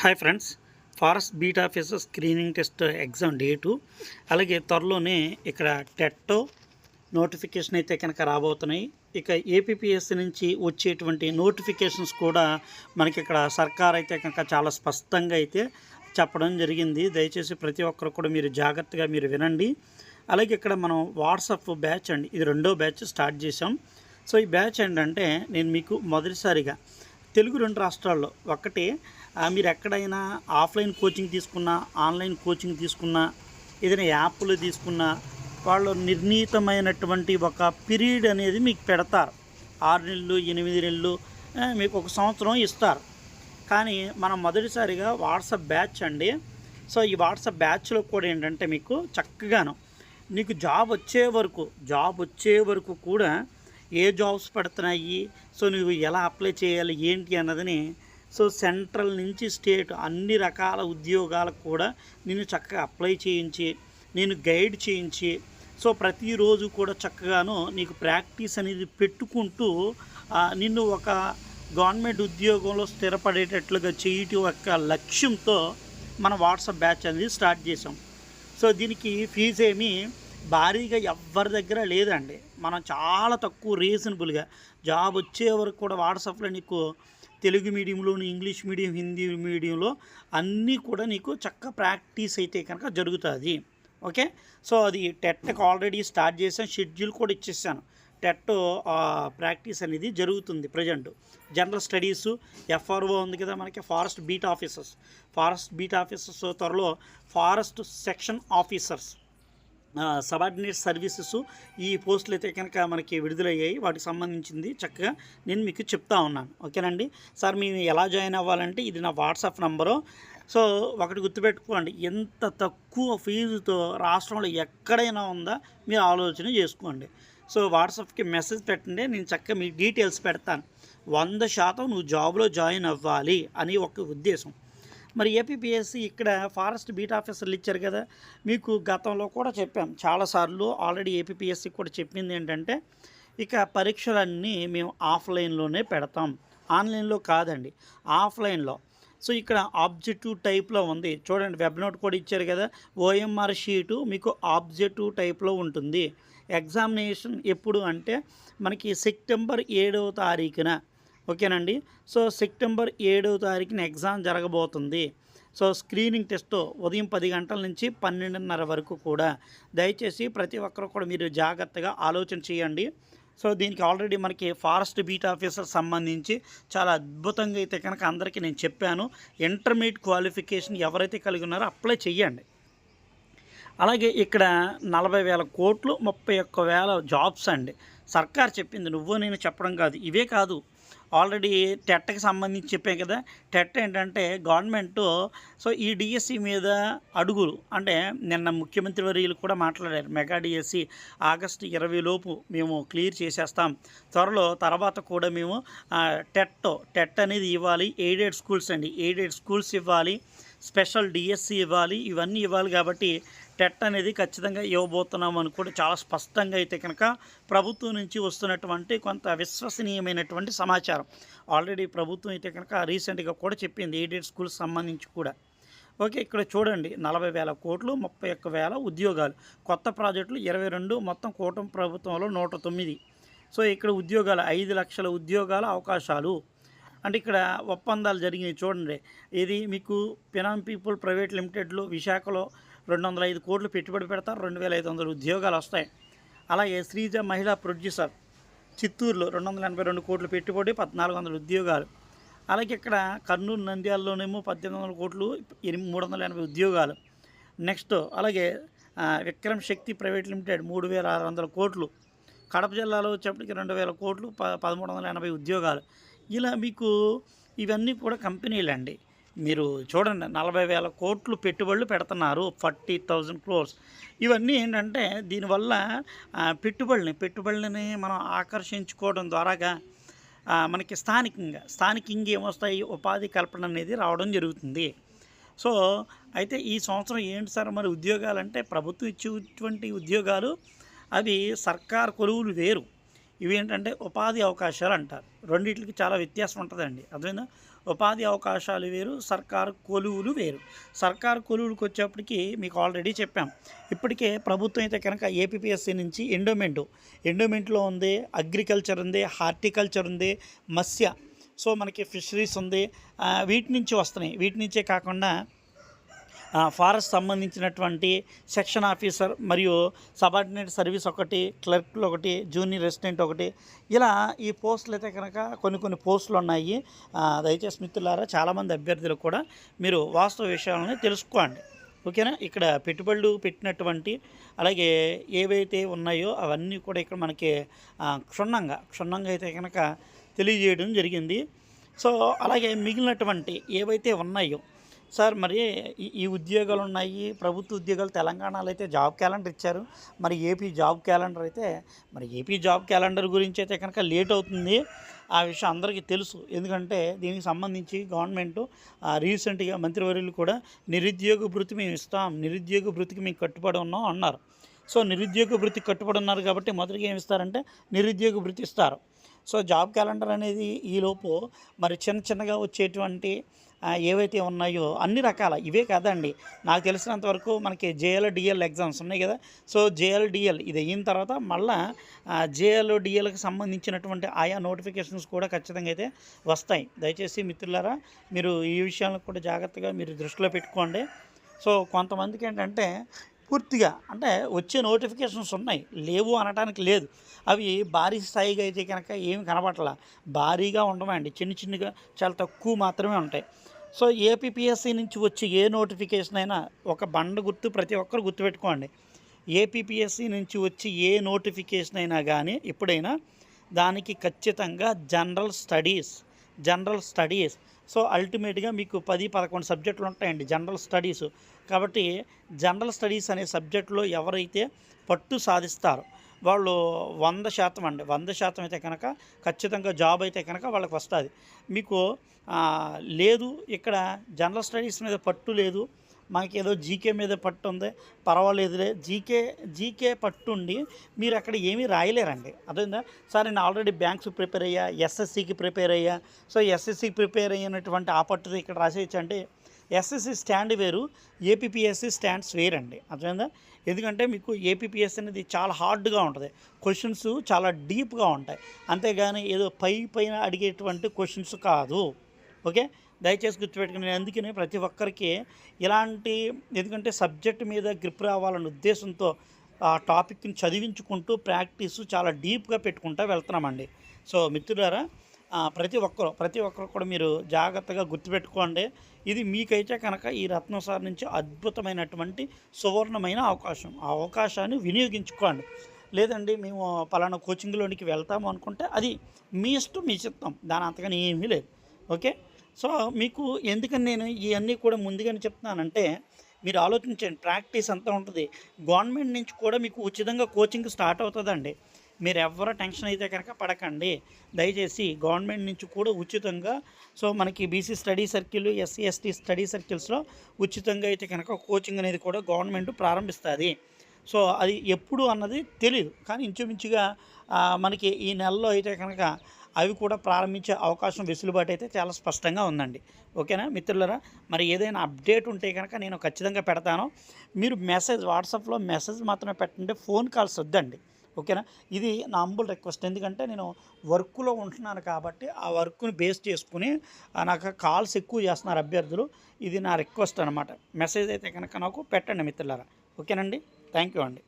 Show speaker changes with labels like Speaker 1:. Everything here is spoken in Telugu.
Speaker 1: Hi friends forest beat officer screening test exam date అలాగే త్వరలోనే ఇక్కడ టెట్టో నోటిఫికేషన్ అయితే కనుక రాబోతున్నాయి. ఇక ఏపీపీఎస్సీ నుంచి వచ్చేటువంటి నోటిఫికేషన్స్ కూడా మనకి ఇక్కడ సర్కార్ అయితే కనుక చాలా స్పష్టంగా అయితే చెప్పడం జరిగింది. దయచేసి ప్రతి ఒక్కరు కూడా మీరు జాగ్రత్తగా మీరు వినండి. అలాగే ఇక్కడ మనం వాట్సాప్ బ్యాచ్ అండి ఇది రెండో బ్యాచ్ స్టార్ట్ చేసాం సో ఈ బ్యాచ్ ఏంటంటే నేను మీకు మొదటిసారిగా తెలుగు రెండు రాష్ట్రాల్లో ఒకటి మీరు ఎక్కడైనా ఆఫ్లైన్ కోచింగ్ తీసుకున్నా ఆన్లైన్ కోచింగ్ తీసుకున్నా ఏదైనా యాప్లు తీసుకున్నా వాళ్ళు నిర్ణీతమైనటువంటి ఒక పీరియడ్ అనేది మీకు పెడతారు. ఆరు నెలలు ఎనిమిది నెలలు మీకు ఒక సంవత్సరం ఇస్తారు. కానీ మనం మొదటిసారిగా వాట్సాప్ బ్యాచ్ అండి. సో ఈ వాట్సాప్ బ్యాచ్లో కూడా ఏంటంటే మీకు చక్కగాను నీకు జాబ్ వచ్చే వరకు జాబ్ వచ్చే వరకు కూడా ఏ జాబ్స్ పడుతున్నాయి? సో నువ్వు ఎలా అప్లై చేయాలి? ఏంటి అన్నదని సో సెంట్రల్ నుంచి స్టేట్ అన్ని రకాల ఉద్యోగాలకు కూడా నేను చక్కగా అప్లై చేయించి నేను గైడ్ చేయించి సో ప్రతిరోజు కూడా చక్కగాను నీకు ప్రాక్టీస్ అనేది పెట్టుకుంటూ నిన్ను ఒక గవర్నమెంట్ ఉద్యోగంలో స్థిరపడేటట్లుగా చేయటం యొక్క లక్ష్యంతో మన వాట్సాప్ బ్యాచ్ అనేది స్టార్ట్ చేసాం సో దీనికి ఫీజు ఏమీ భారీగా ఎవ్వరి దగ్గర లేదండి. మనం చాలా తక్కువ రీజనబుల్గా జాబ్ వచ్చే వరకు కూడా వాట్సాప్లో నీకు తెలుగు మీడియంలోను ఇంగ్లీష్ మీడియం హిందీ మీడియంలో అన్నీ కూడా నీకు చక్క ప్రాక్టీస్ అయితే కనుక జరుగుతుంది. ఓకే? సో అది టెట్కి ఆల్రెడీ స్టార్ట్ చేసాను షెడ్యూల్ కూడా ఇచ్చేసాను. టెట్ ప్రాక్టీస్ అనేది జరుగుతుంది ప్రజెంట్. జనరల్ స్టడీస్ ఎఫ్ఆర్ఓ ఉంది కదా మనకి forest beat officers. Forest beat officers త్వరలో forest section officers. Subordinate services ఈ పోస్టులు అయితే కనుక మనకి విడుదలయ్యాయి. వాటికి సంబంధించింది చక్కగా నేను మీకు చెప్తా ఉన్నాను. ఓకేనండి? సార్ మేము ఎలా జాయిన్ అవ్వాలంటే ఇది నా వాట్సాప్ నంబరు. సో ఒకటి గుర్తుపెట్టుకోండి. ఎంత తక్కువ ఫీజుతో రాష్ట్రంలో ఎక్కడైనా ఉందా మీరు ఆలోచన చేసుకోండి. సో వాట్సాప్కి మెసేజ్ పెట్టండి. నేను చక్కగా మీ డీటెయిల్స్ పెడతాను. వంద శాతం నువ్వు జాబ్లో జాయిన్ అవ్వాలి అని ఒక ఉద్దేశం. మరి ఏపీపీఎస్సీ ఇక్కడ ఫారెస్ట్ బీట్ ఆఫీసర్లు ఇచ్చారు కదా. మీకు గతంలో కూడా చెప్పాం. చాలాసార్లు ఆల్రెడీ ఏపీపీఎస్సీ కూడా చెప్పింది ఏంటంటే ఇక పరీక్షలన్నీ మేము ఆఫ్లైన్లోనే పెడతాం. ఆన్లైన్లో కాదండి ఆఫ్లైన్లో. సో ఇక్కడ ఆబ్జెక్టివ్ టైప్లో ఉంది. చూడండి వెబ్ నోట్ కూడా ఇచ్చారు కదా. ఓఎంఆర్ షీటు మీకు ఆబ్జెక్టివ్ టైప్లో ఉంటుంది. ఎగ్జామినేషన్ ఎప్పుడు అంటే మనకి సెప్టెంబర్ ఏడవ తారీఖున. ఓకేనండి. సో సెప్టెంబర్ ఏడవ తారీఖున ఎగ్జామ్ జరగబోతుంది. సో స్క్రీనింగ్ టెస్ట్ ఉదయం పది గంటల నుంచి పన్నెండున్నర వరకు కూడా. దయచేసి ప్రతి ఒక్కరు కూడా మీరు జాగ్రత్తగా ఆలోచన చేయండి. సో దీనికి ఆల్రెడీ మనకి ఫారెస్ట్ బీట్ ఆఫీసర్ సంబంధించి చాలా అద్భుతంగా అయితే కనుక అందరికీ నేను చెప్పాను. ఇంటర్మీడియట్ క్వాలిఫికేషన్ ఎవరైతే కలిగి ఉన్నారో అప్లై చేయండి అలాగే ఇక్కడ నలభై వేల కోట్లు ముప్పై ఒక్క వేల జాబ్స్ అండి. సర్కార్ చెప్పింది నువ్వు నేను చెప్పడం కాదు ఇవే కాదు. ఆల్రెడీ టెట్కి సంబంధించి చెప్పాం కదా టెట్ ఏంటంటే గవర్నమెంట్ సో ఈ డిఎస్సి మీద అడుగులు. అంటే నిన్న ముఖ్యమంత్రి వర్యులు కూడా మాట్లాడారు మెగా డిఎస్సి ఆగస్టు ఇరవై లోపు మేము క్లియర్ చేసేస్తాం. త్వరలో తర్వాత కూడా మేము టెట్ టెట్ అనేది ఇవ్వాలి ఎయిడెడ్ స్కూల్స్ అండి ఎయిడెడ్ స్కూల్స్ ఇవ్వాలి. స్పెషల్ డిఎస్సి ఇవ్వాలి ఇవన్నీ ఇవ్వాలి కాబట్టి టెట్ అనేది ఖచ్చితంగా ఇవ్వబోతున్నాం అని కూడా చాలా స్పష్టంగా అయితే కనుక ప్రభుత్వం నుంచి వస్తున్నటువంటి కొంత విశ్వసనీయమైనటువంటి సమాచారం. ఆల్రెడీ ప్రభుత్వం అయితే కనుక రీసెంట్గా కూడా చెప్పింది ఎయిడెడ్ స్కూల్స్ సంబంధించి కూడా. ఓకే ఇక్కడ చూడండి. నలభై వేల కోట్లు ముప్పై ఒక్క వేల ఉద్యోగాలు. కొత్త ప్రాజెక్టులు ఇరవై రెండు మొత్తం కూటమి ప్రభుత్వంలో నూట తొమ్మిది. సో ఇక్కడ ఉద్యోగాలు ఐదు లక్షల ఉద్యోగాల అవకాశాలు. అంటే ఇక్కడ ఒప్పందాలు జరిగినాయి చూడండి. ఇది మీకు పినామ్ పీపుల్ ప్రైవేట్ లిమిటెడ్లో విశాఖలో రెండు వందల ఐదు కోట్లు పెట్టుబడి పెడతారు రెండు వేల ఐదు వందల ఉద్యోగాలు వస్తాయి. అలాగే శ్రీజ మహిళా ప్రొడ్యూసర్ చిత్తూరులో రెండు వందల ఎనభై రెండు కోట్లు పెట్టుబడి పద్నాలుగు వందల ఉద్యోగాలు. అలాగే ఇక్కడ కర్నూలు నంద్యాలలోనేమో పద్దెనిమిది వందల కోట్లు ఎనిమిది మూడు వందల ఎనభై ఉద్యోగాలు. నెక్స్ట్ అలాగే విక్రమ్ శక్తి ప్రైవేట్ లిమిటెడ్ మూడు వేల ఆరు వందల కోట్లు. కడప జిల్లాలో వచ్చేప్పటికి రెండు వేల కోట్లు ప పదమూడు వందల ఎనభై ఉద్యోగాలు. ఇలా మీకు ఇవన్నీ కూడా కంపెనీలు అండి మీరు చూడండి నలభై వేల కోట్లు పెట్టుబడులు పెడుతున్నారు ఫార్టీ థౌజండ్ క్రోర్స్. ఇవన్నీ ఏంటంటే దీనివల్ల పెట్టుబడిని పెట్టుబడులని పెట్టుబడులని మనం ఆకర్షించుకోవడం ద్వారాగా మనకి స్థానికంగా స్థానికంగా ఏమొస్తాయి? ఉపాధి కల్పన అనేది రావడం జరుగుతుంది. సో అయితే ఈ సంవత్సరం ఏంటి సార్ మరి ఉద్యోగాలు అంటే ప్రభుత్వం ఇచ్చేటువంటి ఉద్యోగాలు అవి సర్కార్ కొలువులు వేరు. ఇవి ఏంటంటే ఉపాధి అవకాశాలు అంటారు. రెండింటికి చాలా వ్యత్యాసం ఉంటుందండి. అర్థమైందా? ఉపాధి అవకాశాలు వేరు సర్కారు కొలువులు వేరు. సర్కారు కొలువులకు వచ్చేప్పటికి మీకు ఆల్రెడీ చెప్పాం. ఇప్పటికే ప్రభుత్వం అయితే కనుక ఏపీఎస్సీ నుంచి ఎండోమెంటు. ఎండోమెంట్లో ఉంది అగ్రికల్చర్ ఉంది హార్టికల్చర్ ఉంది మత్స్య. సో మనకి ఫిషరీస్ ఉంది. వీటి నుంచి వస్తున్నాయి. వీటి నుంచే కాకుండా ఫారెస్ట్ సంబంధించినటువంటి సెక్షన్ ఆఫీసర్ మరియు సబార్డినేట్ సర్వీస్ ఒకటి క్లర్క్లు ఒకటి జూనియర్ రెసిడెంట్ ఒకటి. ఇలా ఈ పోస్టులు అయితే కనుక కొన్ని కొన్ని పోస్టులు ఉన్నాయి. దయచేసి మిత్రులారా చాలామంది అభ్యర్థులు కూడా మీరు వాస్తవ విషయాలని తెలుసుకోండి. ఓకేనా? ఇక్కడ పెట్టుబడులు పెట్టినటువంటి అలాగే ఏవైతే ఉన్నాయో అవన్నీ కూడా ఇక్కడ మనకి క్షుణ్ణంగా క్షుణ్ణంగా అయితే కనుక తెలియజేయడం జరిగింది. సో అలాగే మిగిలినటువంటి ఏవైతే ఉన్నాయో సార్ మరి ఈ- ఈ ఉద్యోగాలు ఉన్నాయి ప్రభుత్వ ఉద్యోగాలు తెలంగాణలో అయితే జాబ్ క్యాలెండర్ ఇచ్చారు. మరి ఏపీ జాబ్ క్యాలెండర్ అయితే మరి ఏపీ జాబ్ క్యాలెండర్ గురించి అయితే కనుక లేట్ అవుతుంది. ఆ విషయం అందరికీ తెలుసు. ఎందుకంటే దీనికి సంబంధించి గవర్నమెంట్ రీసెంట్గా మంత్రివర్యులు కూడా నిరుద్యోగ భృతి మేము ఇస్తాం. నిరుద్యోగ భృతికి మేము కట్టుబడి ఉన్నాం అన్నారు. సో నిరుద్యోగ భృతి కట్టుబడి ఉన్నారు కాబట్టి మొదటిగా ఏమి ఇస్తారంటే నిరుద్యోగ భృతి ఇస్తారు. సో జాబ్ క్యాలెండర్ అనేది ఈలోపు మరి చిన్న చిన్నగా వచ్చేటువంటి ఏవైతే ఉన్నాయో అన్ని రకాల ఇవే కాదండి. నాకు తెలిసినంత వరకు మనకి జేఎల్ డిఎల్ ఎగ్జామ్స్ ఉన్నాయి కదా. సో జేఎల్ డిఎల్ ఇది అయిన తర్వాత మళ్ళా జేఎల్ డిఎల్కి సంబంధించినటువంటి ఆయా నోటిఫికేషన్స్ కూడా ఖచ్చితంగా అయితే వస్తాయి. దయచేసి మిత్రులారా మీరు ఈ విషయాలను కూడా జాగ్రత్తగా మీరు దృష్టిలో పెట్టుకోండి. సో కొంతమందికి ఏంటంటే పూర్తిగా అంటే వచ్చే నోటిఫికేషన్స్ ఉన్నాయి. లేవు అనడానికి లేదు. అవి భారీ స్థాయిగా అయితే కనుక ఏమి కనబడట్లా. భారీగా ఉండవండి. చిన్న చిన్నగా చాలా తక్కువ మాత్రమే ఉంటాయి. సో ఏపీపీఎస్సీ నుంచి వచ్చి ఏ నోటిఫికేషన్ అయినా ఒక బండ గుర్తు ప్రతి ఒక్కరు గుర్తుపెట్టుకోండి. ఏపీపీఎస్సీ నుంచి వచ్చి ఏ నోటిఫికేషన్ అయినా కానీ ఎప్పుడైనా దానికి ఖచ్చితంగా general studies general studies. So అల్టిమేట్గా మీకు పది పదకొండు సబ్జెక్టులు ఉంటాయండి జనరల్ స్టడీస్. కాబట్టి జనరల్ స్టడీస్ అనే సబ్జెక్టులో ఎవరైతే పట్టు సాధిస్తారో వాళ్ళు వంద శాతం అండి. వంద శాతం అయితే కనుక ఖచ్చితంగా జాబ్ అయితే కనుక వాళ్ళకి వస్తుంది. మీకు లేదు ఇక్కడ జనరల్ స్టడీస్ మీద పట్టు లేదు. మనకి ఏదో జీకే మీద పట్టు ఉంది. పర్వాలేదులే. జీకే జీకే పట్టు ఉండి మీరు అక్కడ ఏమీ రాయలేరండి. అదేందా సార్ నేను ఆల్రెడీ బ్యాంక్స్ ప్రిపేర్ అయ్యా ఎస్ఎస్సికి ప్రిపేర్ అయ్యా. సో ఎస్ఎస్సికి ప్రిపేర్ అయినటువంటి ఆ పట్టుది ఇక్కడ రాసేయచ్చు అంటే ఎస్ఎస్సి స్టాండ్ వేరు ఏపీఎస్సి స్టాండ్స్ వేరండి. అర్థమైందా? ఎందుకంటే మీకు ఏపీఎస్సి అనేది చాలా హార్డ్గా ఉంటుంది. క్వశ్చన్స్ చాలా డీప్గా ఉంటాయి. అంతేగాని ఏదో పై పైన అడిగేటువంటి క్వశ్చన్స్ కాదు. ఓకే? దయచేసి గుర్తుపెట్టుకుని అందుకనే ప్రతి ఒక్కరికి ఇలాంటి ఎందుకంటే సబ్జెక్ట్ మీద గ్రిప్ రావాలనే ఉద్దేశంతో ఆ టాపిక్ని చదివించుకుంటూ ప్రాక్టీస్ చాలా డీప్గా పెట్టుకుంటూ వెళ్తున్నామండి. సో మిత్రులారా ప్రతి ఒక్కరు ప్రతి ఒక్కరు కూడా మీరు జాగ్రత్తగా గుర్తుపెట్టుకోండి. ఇది మీకైతే కనుక ఈ రత్నసారి నుంచి అద్భుతమైనటువంటి సువర్ణమైన అవకాశం. ఆ అవకాశాన్ని వినియోగించుకోండి. లేదండి మేము పలానా కోచింగ్లోనికి వెళ్తాము అనుకుంటే అది మీ ఇష్టం మీ చిత్తం. దాని అంతగానే ఏమీ లేదు. ఓకే? సో మీకు ఎందుకని నేను ఇవన్నీ కూడా ముందుగానే చెప్తున్నానంటే మీరు ఆలోచించండి. ప్రాక్టీస్ అంతా ఉంటుంది. గవర్నమెంట్ నుంచి కూడా మీకు ఉచితంగా కోచింగ్ స్టార్ట్ అవుతుందండి. మీరు ఎవరు టెన్షన్ అయితే కనుక పడకండి. దయచేసి గవర్నమెంట్ నుంచి కూడా ఉచితంగా సో మనకి BC study circle SC ST study సర్కిల్స్లో ఉచితంగా అయితే కనుక కోచింగ్ అనేది కూడా గవర్నమెంట్ ప్రారంభిస్తుంది. సో అది ఎప్పుడు అన్నది తెలియదు కానీ ఇంచుమించుగా మనకి ఈ నెలలో అయితే కనుక అవి కూడా ప్రారంభించే అవకాశం వెసులుబాటు అయితే చాలా స్పష్టంగా ఉందండి. ఓకేనా? మిత్రులరా మరి ఏదైనా అప్డేట్ ఉంటే కనుక నేను ఖచ్చితంగా పెడతాను. మీరు మెసేజ్ వాట్సాప్లో మెసేజ్ మాత్రమే పెట్టండి ఫోన్ కాల్స్ వద్దండి. ఓకేనా? ఇది నా అంబుల్ రిక్వెస్ట్ ఎందుకంటే నేను వర్క్లో ఉంటున్నాను కాబట్టి ఆ వర్క్ని బేస్ చేసుకుని నాకు కాల్స్ ఎక్కువ చేస్తున్నారు అభ్యర్థులు. ఇది నా రిక్వెస్ట్ అనమాట మెసేజ్ అయితే కనుక నాకు పెట్టండి మిత్రులారా. ఓకేనండి? థ్యాంక్ యూ అండి.